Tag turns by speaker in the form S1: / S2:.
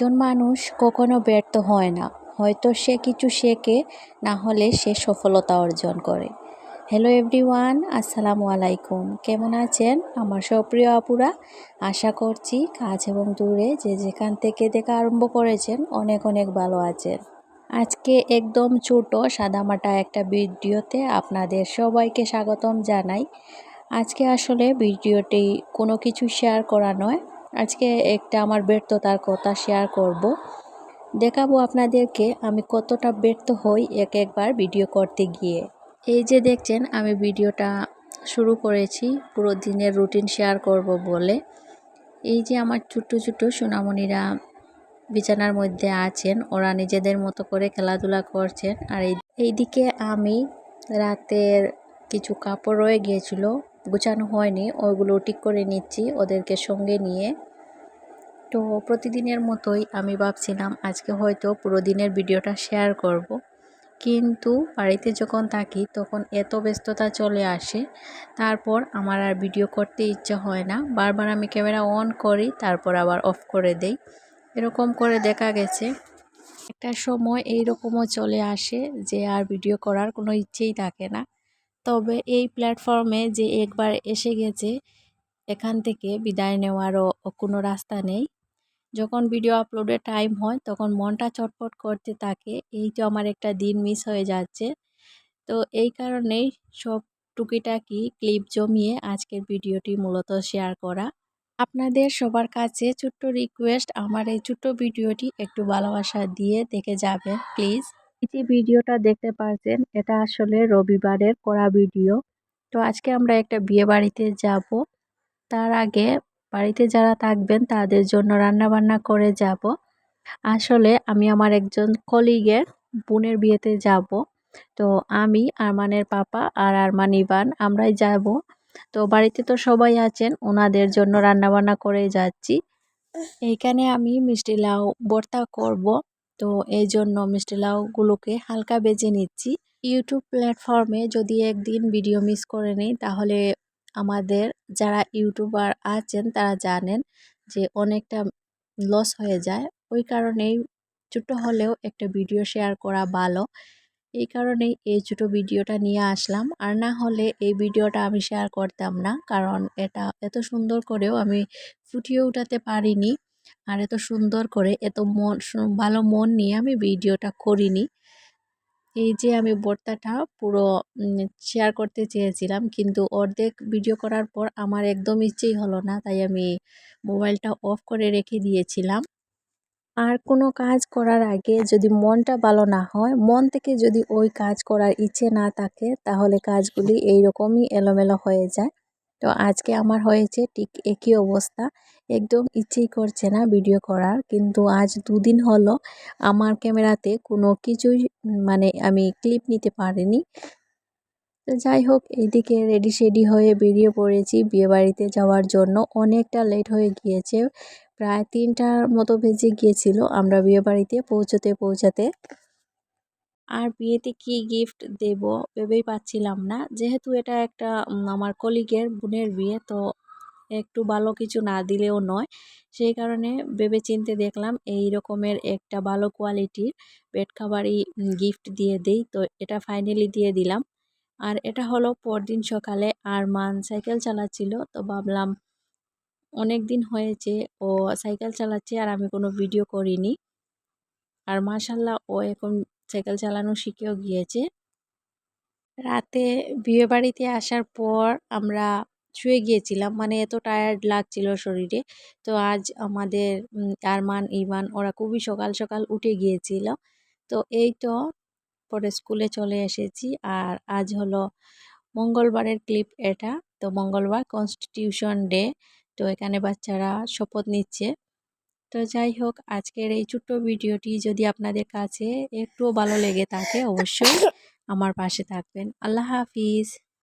S1: একজন মানুষ কখনো ব্যর্থ হয় না। হয়তো সে কিছু শেখে, না হলে সে সফলতা অর্জন করে। হ্যালো এভরিওয়ান আসসালামু আলাইকুম। কেমন আছেন আমার সপ্রিয় আপুরা? আশা করছি কাজ এবং দূরে যে যেখান থেকে দেখা আরম্ভ করেছেন, অনেক অনেক ভালো আছেন। আজকে একদম ছোট সাদামাটা একটা ভিডিওতে আপনাদের সবাইকে স্বাগতম জানাই। আজকে আসলে ভিডিওটি কোনো কিছু শেয়ার করা নয় আজকে একটা আমার ব্যর্থতার কথা শেয়ার করব। দেখাবো আপনাদেরকে আমি কতটা ব্যর্থ হই এক একবার ভিডিও করতে গিয়ে। এই যে দেখছেন, আমি ভিডিওটা শুরু করেছি, পুরো দিনের রুটিন শেয়ার করব বলে। এই যে আমার ছোট্ট ছোট্ট সোনামণিরা বিছানার মধ্যে আছেন, ওরা নিজেদের মতো করে খেলাধুলা করছেন। আর এই, এইদিকে আমি রাতের কিছু কাপড় রয়ে গিয়েছিল গুছানো হয়নি ওইগুলো ঠিক করে নিচ্ছি ওদেরকে সঙ্গে নিয়ে। তো প্রতিদিনের মতোই আমি ভাবছিলাম আজকে হয়তো পুরো দিনের ভিডিওটা শেয়ার করব। কিন্তু বাড়িতে যখন থাকি তখন এত ব্যস্ততা চলে আসে, তারপর আমার আর ভিডিও করতে ইচ্ছা হয় না। বারবার আমি ক্যামেরা অন করি, তারপর আবার অফ করে দেই। এরকম করে দেখা গেছে। একটা সময় এই রকমও চলে আসে যে আর ভিডিও করার কোনো ইচ্ছেই থাকে না। তবে এই প্ল্যাটফর্মে যে একবার এসে গেছে, এখান থেকে বিদায় নেওয়ারও কোনো রাস্তা নেই। যখন ভিডিও আপলোডের টাইম হয়, তখন মনটা চটপট করতে থাকে, এই তো আমার একটা দিন মিস হয়ে যাচ্ছে। তো এই কারণেই সব টুকিটাকি ক্লিপ জমিয়ে আজকের ভিডিওটি মূলত শেয়ার করা। আপনাদের সবার কাছে ছোট্ট রিকোয়েস্ট, আমার এই ছোট্ট ভিডিওটি একটু ভালোবাসা দিয়ে দেখে যাবেন, প্লিজ। যে ভিডিওটা দেখতে পাচ্ছেন এটা আসলে রবিবারের করা ভিডিও। তো আজকে আমরা একটা বিয়ে বাড়িতে যাব। তার আগে বাড়িতে যারা থাকবেন, তাদের জন্য রান্না বান্না করে যাব। আসলে আমি আমার একজন কলিগের বোনের বিয়েতে যাব। তো আমি, আরমানের পাপা আর আরমান ইবান আমরাই যাব। তো বাড়িতে তো সবাই আছেন, ওনাদের জন্য রান্নাবান্না করে যাচ্ছি। এইখানে আমি মিষ্টি লাউ ভর্তা করব। তো এই জন্য মিষ্টি লাউগুলোকে হালকা বেজে নিচ্ছি। ইউটিউব প্ল্যাটফর্মে যদি একদিন ভিডিও মিস করে নিই, তাহলে আমাদের যারা ইউটিউবার আছেন, তারা জানেন যে অনেকটা লস হয়ে যায়। ওই কারণেই ছোটো হলেও একটা ভিডিও শেয়ার করা ভালো। এই কারণেই এই ছোটো ভিডিওটা নিয়ে আসলাম। আর না হলে এই ভিডিওটা আমি শেয়ার করতাম না, কারণ এটা এত সুন্দর করেও আমি ফুটিয়ে উঠাতে পারিনি। আর এত সুন্দর করে, এত মন ভালো মন নিয়ে আমি ভিডিওটা করিনি। এই যে আমি ভর্তাটা পুরো শেয়ার করতে চেয়েছিলাম, কিন্তু অর্ধেক ভিডিও করার পর আমার একদম ইচ্ছেই হলো না, তাই আমি মোবাইলটা অফ করে রেখে দিয়েছিলাম। আর কোনো কাজ করার আগে যদি মনটা ভালো না হয়, মন থেকে যদি ওই কাজ করার ইচ্ছে না থাকে, তাহলে কাজগুলি এইরকমই এলোমেলো হয়ে যায়। তো আজকে আমার হয়েছে ঠিক একই অবস্থা। একদম ইচ্ছেই করছে না ভিডিও করার, কিন্তু আজ দুদিন হলো আমার ক্যামেরাতে কোনো কিছুই মানে আমি ক্লিপ নিতে পারিনি। তো যাই হোক, এইদিকে রেডি শেডি হয়ে বেরিয়ে পড়েছি বিয়েবাড়িতে যাওয়ার জন্য। অনেকটা লেট হয়ে গিয়েছে, প্রায় তিনটার মতো বেজে গিয়েছিল আমরা বিয়েবাড়িতে পৌঁছতে পৌঁছাতে। আর বিয়েতে কি গিফট দেব ভেবেই পাচ্ছিলাম না। যেহেতু এটা একটা আমার কলিগের বোনের বিয়ে, তো একটু ভালো কিছু না দিলেও নয়। সেই কারণে ভেবে চিনতে দেখলাম এই রকমের একটা ভালো কোয়ালিটির বেড খাবারই গিফট দিয়ে দেই। তো এটা ফাইনালি দিয়ে দিলাম। আর এটা হলো পরদিন সকালে আর মান সাইকেল চালাচ্ছিল। তো ভাবলাম অনেক দিন হয়েছে ও সাইকেল চালাচ্ছে আর আমি কোনো ভিডিও করিনি। আর মাশাল্লাহ ও এখন সাইকেল চালানো শিখেও গিয়েছে। রাতে বিয়েবাড়িতে আসার পর আমরা শুয়ে গিয়েছিলাম মানে এত টায়ার্ড লাগছিল শরীরে। তো আজ আমাদের আরমান ইমান ওরা খুবই সকাল সকাল উঠে গিয়েছিল। তো এই তো পরে স্কুলে চলে এসেছি আর আজ হলো মঙ্গলবারের ক্লিপ এটা। তো মঙ্গলবার কনস্টিটিউশন ডে তো এখানে বাচ্চারা শপথ নিচ্ছে। তো যাই হোক, আজকের এই ছোট্ট ভিডিওটি যদি আপনাদের কাছে একটুও ভালো লেগে থাকে, অবশ্যই আমার পাশে থাকবেন। আল্লাহ হাফিজ।